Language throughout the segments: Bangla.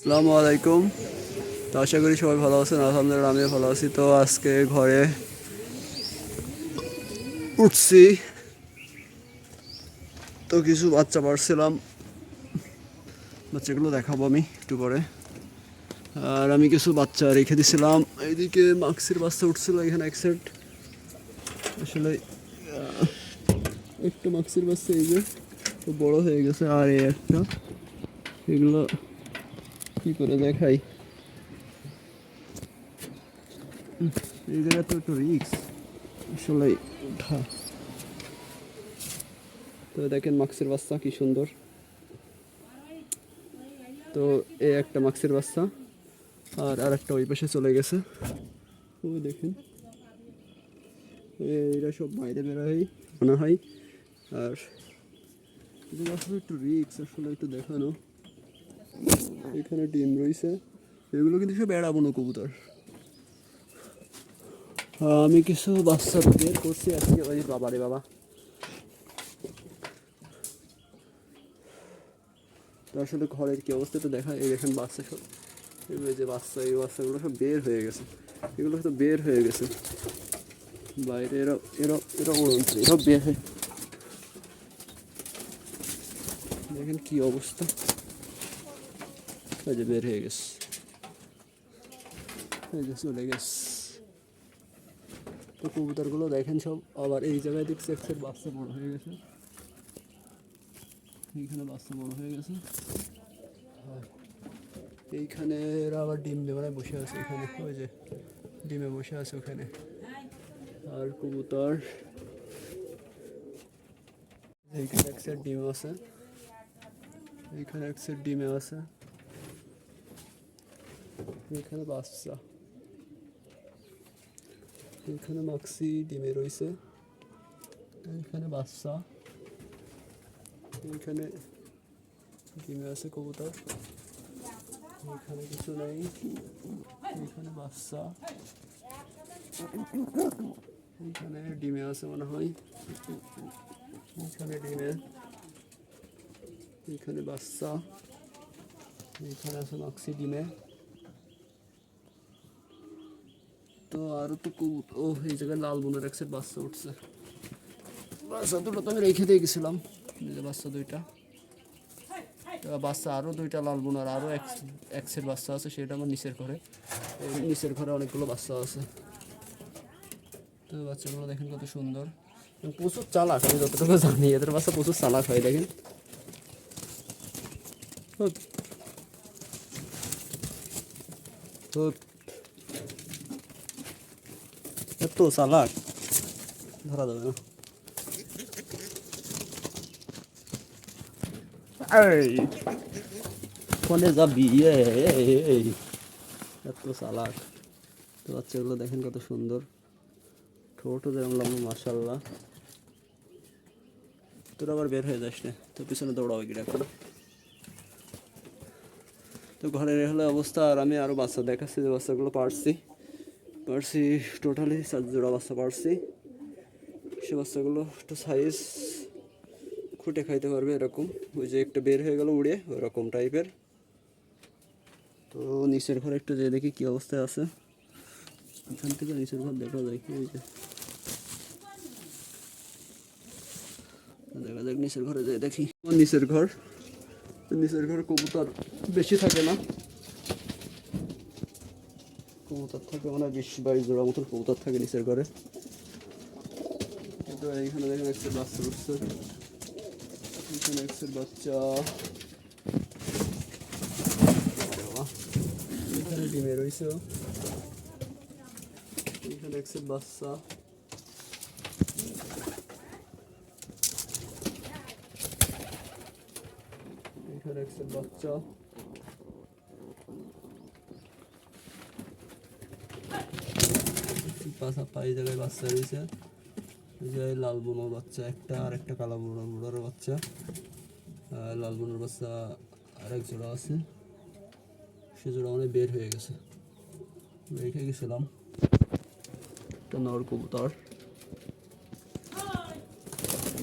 আসসালামু আলাইকুম। তো আশা করি সবাই ভালো আছেন, আলহামদুলিল্লাহ আমিও ভালো আছি। তো আজকে ঘরে উঠছি। তো কিছু বাচ্চা পারছিলাম। বাচ্চাগুলো দেখাবো আমি একটু পরে। আর আমি কিছু বাচ্চা রেখে দিছিলাম। এইদিকে মাক্সির বাচ্চা উঠছিল এখানে এক সেট। আসলে একটা মাক্সির বাচ্চা এই যে বড় হয়ে গেছে আর এই একটা। এগুলো কি করে দেখাই? এই জায়গা তো একটু রিক্স আসলে উঠা। তো দেখেন মাক্সের বাচ্চা কি সুন্দর। তো এই একটা মাক্সের বাচ্চা আর আর একটা ওই পাশে চলে গেছে। ওই দেখেন। এরা সব বাইরে বেরোয় মনে হয়। আর আসলে একটু রিক্স আসলে একটু দেখানো। এখানে ডিম রয়েছে। এগুলো কিন্তু সব এড়াবনো কবুতর। আমি কিছু বাচ্চা বের করছি আজকে। ওই বাবা রে বাবা। তো আসলে ঘরের কি অবস্থা তো দেখা এই দেখেন বাচ্চা সব। এগুলো যে বাচ্চা, এই বাচ্চাগুলো সব বের হয়ে গেছে। এগুলো তো বের হয়ে গেছে। বাইরে এরা এরা এরা উড়ন্ত। এরা বের হয়ে দেখেন কি অবস্থা। এই যে বের হয়ে গেছে এই যে চলে গেছে তো কবুতরগুলো দেখেন সব আবার এই জায়গায় দেখছি একটা বাচ্চা বড় হয়ে গেছে এইখানে বাচ্চা বড় হয়ে গেছে এইখানে এরা আবার ডিম দেওয়ায় বসে আছে এখানে ওই যে ডিমে বসে আছে ওখানে আর কবুতর এইখানে এক সেট ডিম আছে এইখানে এক সেট ডিমে আছে এখানে বাচ্চা এখানে মাক্সি ডিমে রয়েছে এখানে বাচ্চা এখানে ডিমে আছে কবুতর এখানে কিছু নেই এখানে বাচ্চা এখানে ডিমে আছে মনে হয় এখানে ডিমে এখানে বাচ্চা এখানে আছে মাক্সি ডিমে তো আরও তো কবুতর ও এই জায়গায় লাল বোনের এক সেট বাচ্চা উঠছে। বাচ্চা দুটো তো আমি রেখে দিয়ে গেছিলাম যে বাচ্চা দুইটা। বাচ্চা আরও দুইটা লাল বোনার আরও এক সেট বাচ্চা আছে, সেটা আমার নিচের ঘরে। নিচের ঘরে অনেকগুলো বাচ্চা আছে। তো বাচ্চাগুলো দেখেন কত সুন্দর। প্রচুর চালাক, আমি যতটুকু জানি, এদের বাচ্চা প্রচুর চালাক হয়, দেখেন। হুপ। হুপ। এত চালাক ধরা যাবে না। এই। কোনে যাবি? এই। এত চালাক তো বাচ্চাগুলো দেখেন কত সুন্দর। ঠোঁটও যেরকম লম্বা মার্শাল্লাহ তোর আবার বের হয়ে যাস না। তোর পিছনে দৌড়াবে কি এখন তো ঘরের হলে অবস্থা আর আমি আরও বাচ্চা দেখাচ্ছি যে বাচ্চাগুলো পারছি। পারছি টোটালি চার জোড়া বাচ্চা পারছি। সে বাচ্চাগুলো একটু সাইজ খুঁটে খাইতে পারবে এরকম। ওই যে একটা বের হয়ে গেল উড়ে, ওরকম টাইপের তো নিচের ঘরে একটু যে দেখি কী অবস্থায় আছে। এখান থেকে নিচের ঘর দেখা যায় কি যে। দেখা যাক, নিচের ঘরে যাই দেখি। নিচের ঘর, নিচের ঘরে কবুতর বেশি থাকে না। কবুতর থাকে মানে বিশ বাইশ জোড়া মতন কবুতর থাকে নিচের ঘরে। এইখানে দেখেন একটা বাচ্চা উঠছে। এখানে এক্সের বাচ্চা। এখানে ডিমে রয়েছে। এখানে এক্সের বাচ্চা। এখানে এক্সের বাচ্চা। পাশা পাই জায়গায় বাচ্চা রয়েছে। এই যে লাল বোনোর বাচ্চা, একটা আর একটা কালো বোনো বুড়োর বাচ্চা। লাল বোনোর বাচ্চা আর এক জোড়া আছে। সে জোড়া অনেক বের হয়ে গেছে। রেখে গেছিলাম। একটা নর কবুতর।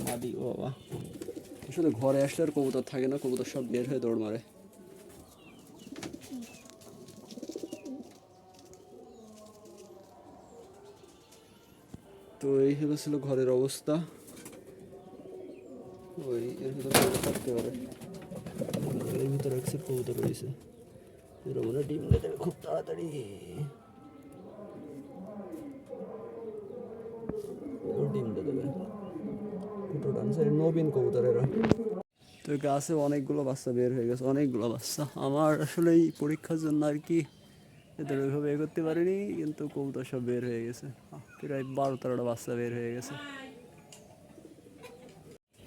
মাদি, ও আসলে ঘরে আসলে আর কবুতর থাকে না, কবুতর সব বের হয়ে দৌড় মারে। তো এই হলো ছিল ঘরের অবস্থা। ওই, এর ভিতরে থাকতে পারে। এর ভিতরে একসেট কবুতর রয়েছে। এর মনে ডিম দেবে খুব তাড়াতাড়ি। তো গাছে অনেকগুলো বাচ্চা বের হয়ে গেছে, অনেকগুলো বাচ্চা। আমার আসলে এই পরীক্ষার জন্য আর কি এদের ওইভাবে এ করতে পারিনি, কিন্তু কবুতর সব বের হয়ে গেছে। প্রায় বারো তেরোটা বাচ্চা বের হয়ে গেছে।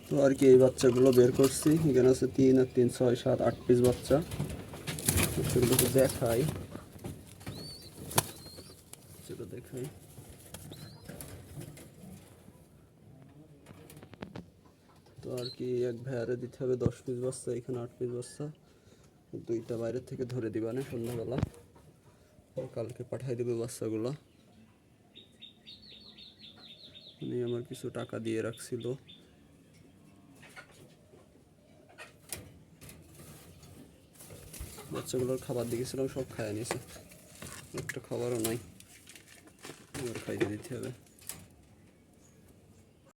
তো আর কি, এই বাচ্চাগুলো বের করছি। এখানে আছে তিন আর তিন, ছয়, সাত, আট পিস বাচ্চা। সেগুলোকে দেখাই। সেটা দেখাই। তো আর কি, এক ভ্যারে দিতে হবে দশ পিস বাচ্চা, এখানে আট পিস বাচ্চা। দুইটা বাইরের থেকে ধরে দিবা না সন্ধ্যাবেলা। কালকে পাঠাই দেবে বাচ্চাগুলো। উনি আমার কিছু টাকা দিয়ে রাখছিল। বাচ্চাগুলোর খাবার দেখেছিলাম, সব খাইয়ে নিয়েছে। একটা খাবারও নাই। এবার খাইয়ে দিতে হবে।